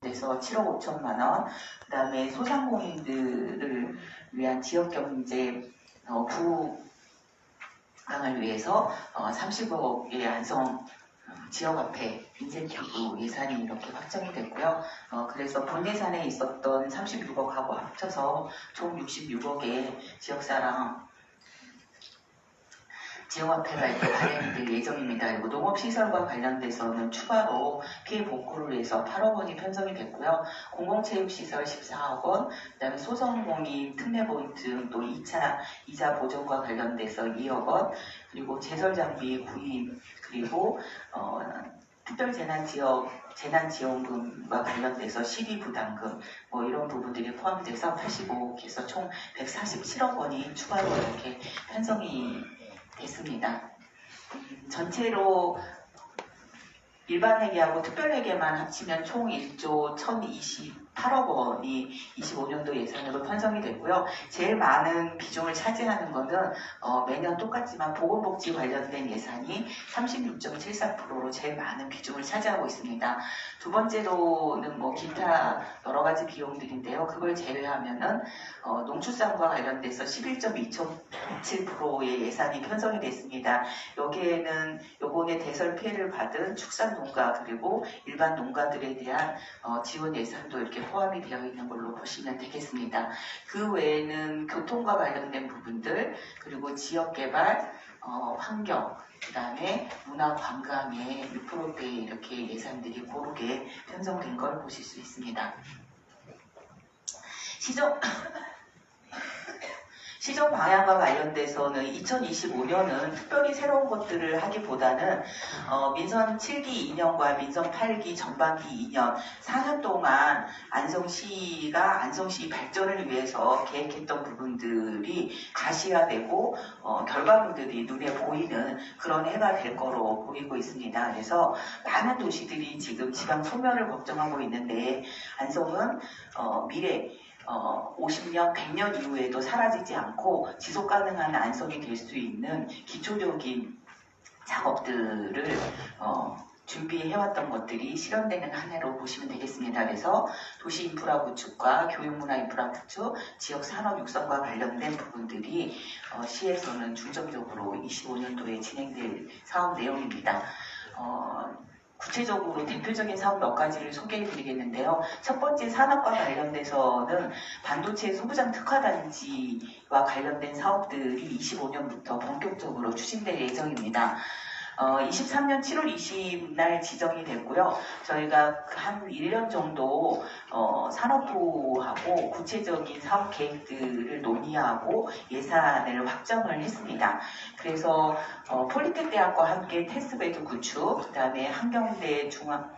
그래서 7억 5천만 원, 그 다음에 소상공인들을 위한 지역 경제 어, 부강을 위해서 어, 30억의 안성 어, 지역화폐 인센티브 예산이 이렇게 확정이 됐고요. 어, 그래서 본 예산에 있었던 36억하고 합쳐서 총 66억의 지역사랑 지역화폐가 이렇게 마련이 될 예정입니다. 그리고 농업시설과 관련돼서는 추가로 피해 복구를 위해서 8억 원이 편성이 됐고요. 공공체육시설 14억 원, 그다음에 소상공인 특례보이트 또 2차 이자 보전과 관련돼서 2억 원, 그리고 제설장비 구입, 그리고 어, 특별재난지역 재난지원금과 관련돼서 시비 부담금 뭐 이런 부분들이 포함돼서 85억에서 총 147억 원이 추가로 이렇게 편성이 됐습니다. 전체로 일반 회계하고 특별 회계만 합치면 총 1조 1028억 원이 25년도 예산으로 편성이 됐고요. 제일 많은 비중을 차지하는 것은 어, 매년 똑같지만 보건복지 관련된 예산이 36.74%로 제일 많은 비중을 차지하고 있습니다. 두 번째로는 뭐 기타 여러 가지 비용들인데요. 그걸 제외하면은 어, 농축산과 관련돼서 11.27%의 예산이 편성이 됐습니다. 여기에는 요번에 대설 피해를 받은 축산 농가 그리고 일반 농가들에 대한 어, 지원 예산도 이렇게 포함이 되어 있는 걸로 보시면 되겠습니다. 그 외에는 교통과 관련된 부분들 그리고 지역 개발, 어, 환경, 그 다음에 문화 관광에 6%대 이렇게 예산들이 고르게 편성된 걸 보실 수 있습니다. 시정 시정 방향과 관련돼서는 2025년은 특별히 새로운 것들을 하기보다는 어, 민선 7기 2년과 민선 8기 전반기 2년 4년 동안 안성시가 안성시 발전을 위해서 계획했던 부분들이 가시화되고 어, 결과물들이 눈에 보이는 그런 해가 될 거로 보이고 있습니다. 그래서 많은 도시들이 지금 지방 소멸을 걱정하고 있는데 안성은 어, 미래 어, 50년, 100년 이후에도 사라지지 않고 지속 가능한 안성이 될 수 있는 기초적인 작업들을 어, 준비해왔던 것들이 실현되는 한 해로 보시면 되겠습니다. 그래서 도시 인프라 구축과 교육문화 인프라 구축, 지역 산업 육성과 관련된 부분들이 어, 시에서는 중점적으로 25년도에 진행될 사업 내용입니다. 어, 구체적으로 대표적인 사업 몇 가지를 소개해 드리겠는데요. 첫 번째 산업과 관련돼서는 반도체 소부장 특화단지와 관련된 사업들이 25년부터 본격적으로 추진될 예정입니다. 어, 23년 7월 20날 지정이 됐고요. 저희가 그한 1년 정도 어, 산업부하고 구체적인 사업 계획들을 논의하고 예산을 확정을 했습니다. 그래서 어, 폴리텍 대학과 함께 테스트베드 구축, 그다음에 한경대 중앙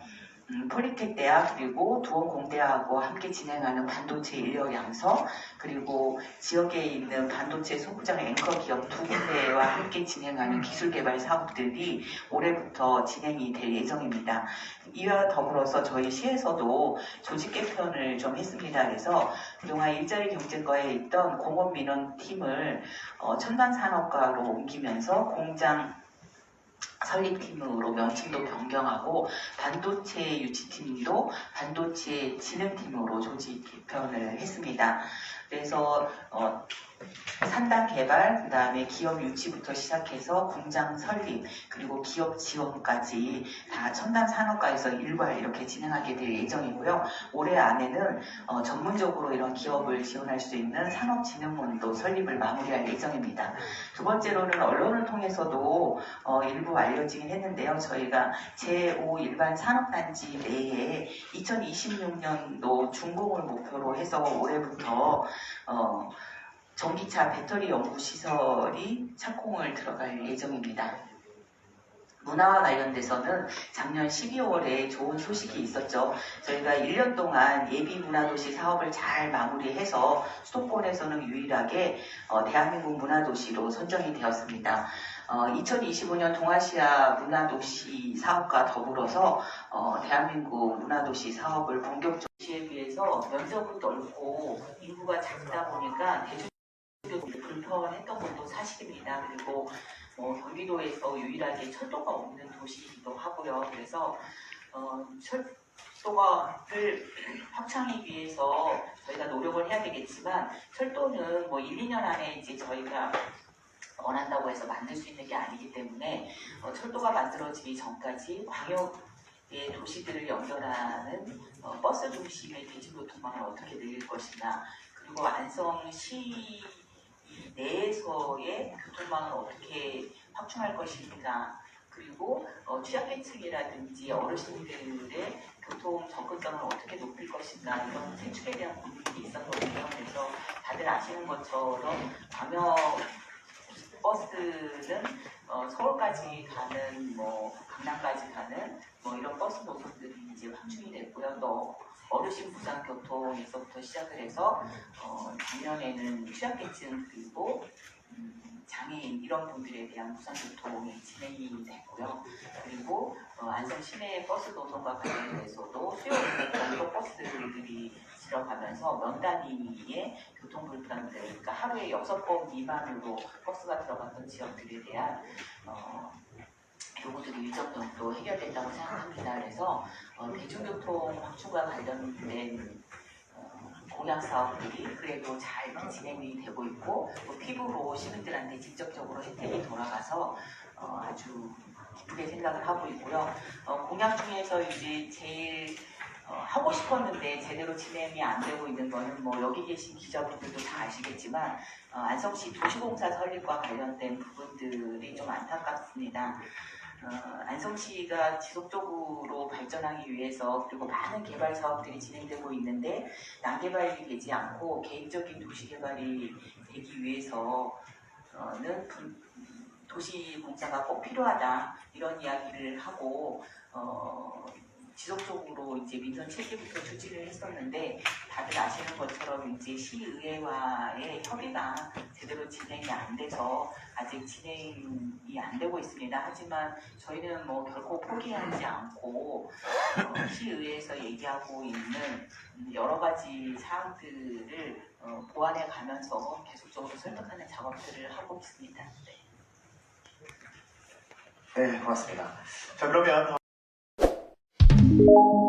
음, 폴리텍 대학 그리고 두원 공대하고 함께 진행하는 반도체 인력 양성 그리고 지역에 있는 반도체 소부장 앵커 기업 두 군데와 함께 진행하는 기술 개발 사업들이 올해부터 진행이 될 예정입니다. 이와 더불어서 저희 시에서도 조직 개편을 좀 했습니다. 그래서 그동안 일자리 경제과에 있던 공업 민원 팀을 어, 첨단 산업과로 옮기면서 공장 설립팀으로 명칭도 변경하고 반도체 유치팀도 반도체 진흥팀으로 조직 개편을 했습니다. 그래서 어, 산단 개발, 그 다음에 기업 유치부터 시작해서 공장 설립, 그리고 기업 지원까지 다 첨단 산업과에서 일괄 이렇게 진행하게 될 예정이고요. 올해 안에는 어, 전문적으로 이런 기업을 지원할 수 있는 산업진흥원도 설립을 마무리할 예정입니다. 두 번째로는 언론을 통해서도 어, 일부 알려지긴 했는데요. 저희가 제5 일반 산업단지 내에 2026년도 준공을 목표로 해서 올해부터 어, 전기차 배터리 연구 시설이 착공을 들어갈 예정입니다. 문화와 관련돼서는 작년 12월에 좋은 소식이 있었죠. 저희가 1년 동안 예비 문화도시 사업을 잘 마무리해서 수도권에서는 유일하게 어, 대한민국 문화도시로 선정이 되었습니다. 어, 2025년 동아시아 문화도시 사업과 더불어서 어, 대한민국 문화도시 사업을 본격적으로 시에 비해서 면적은 넓고 인구가 작다 보니까 대중 불편했던 것도 사실입니다. 그리고 어, 경기도에서 유일하게 철도가 없는 도시이기도 하고요. 그래서 어, 철, 철도를 확장하기 위해서 저희가 노력을 해야 되겠지만 철도는 뭐 1, 2년 안에 이제 저희가 원한다고 해서 만들 수 있는 게 아니기 때문에 어, 철도가 만들어지기 전까지 광역 의 도시들을 연결하는 어, 버스 중심의 대중교통망을 어떻게 늘릴 것이냐 그리고 안성시 내에서의 교통망을 어떻게 확충할 것인가 그리고 어, 취약계층이라든지 어르신들의 교통 접근성을 어떻게 높일 것인가 이런 세축에 대한 고민이 있었거든요. 그래서 다들 아시는 것처럼 광역 버스는 어, 서울까지 가는 뭐 강남까지 가는 뭐 이런 버스 노선들이 이제 확충이 됐고요. 또 어르신 부산 교통에서부터 시작을 해서 어, 작년에는 취약계층 그리고 음, 장애인 이런 분들에 대한 부산 교통이 진행이 됐고요. 그리고 어, 안성 시내 버스 노선과 관련해서도 수요 공급 버스들이 들어가면서 명 단위의 교통 불편들, 그러니까 하루에 여섯 번 미만으로 버스가 들어갔던 지역들에 대한 어, 요구들이 일정 정도 해결됐다고 생각합니다. 그래서 어, 대중교통 확충과 관련된 어, 공약 사업들이 그래도 잘 진행이 되고 있고 또 피부로 시민들한테 직접적으로 혜택이 돌아가서 어, 아주 기쁘게 생각을 하고 있고요. 어, 공약 중에서 이제 제일 어, 하고 싶었는데 제대로 진행이 안 되고 있는 거는 뭐 여기 계신 기자분들도 다 아시겠지만 어, 안성시 도시공사 설립과 관련된 부분들이 좀 안타깝습니다. 어, 안성시가 지속적으로 발전하기 위해서 그리고 많은 개발 사업들이 진행되고 있는데 난개발이 되지 않고 개인적인 도시 개발이 되기 위해서는 분- 도시 공사가 꼭 필요하다 이런 이야기를 하고 어, 지속적으로 이제 민선 7기부터 추진을 했었는데 다들 아시는 것처럼 이제 시의회와의 협의가 제대로 진행이 안 돼서 아직 진행이 안 되고 있습니다. 하지만 저희는 뭐 결코 포기하지 않고 어, 시의회에서 얘기하고 있는 여러 가지 사항들을 어, 보완해 가면서 계속적으로 설득하는 작업들을 하고 있습니다. 네. 네, 고맙습니다. 자, 그러면 you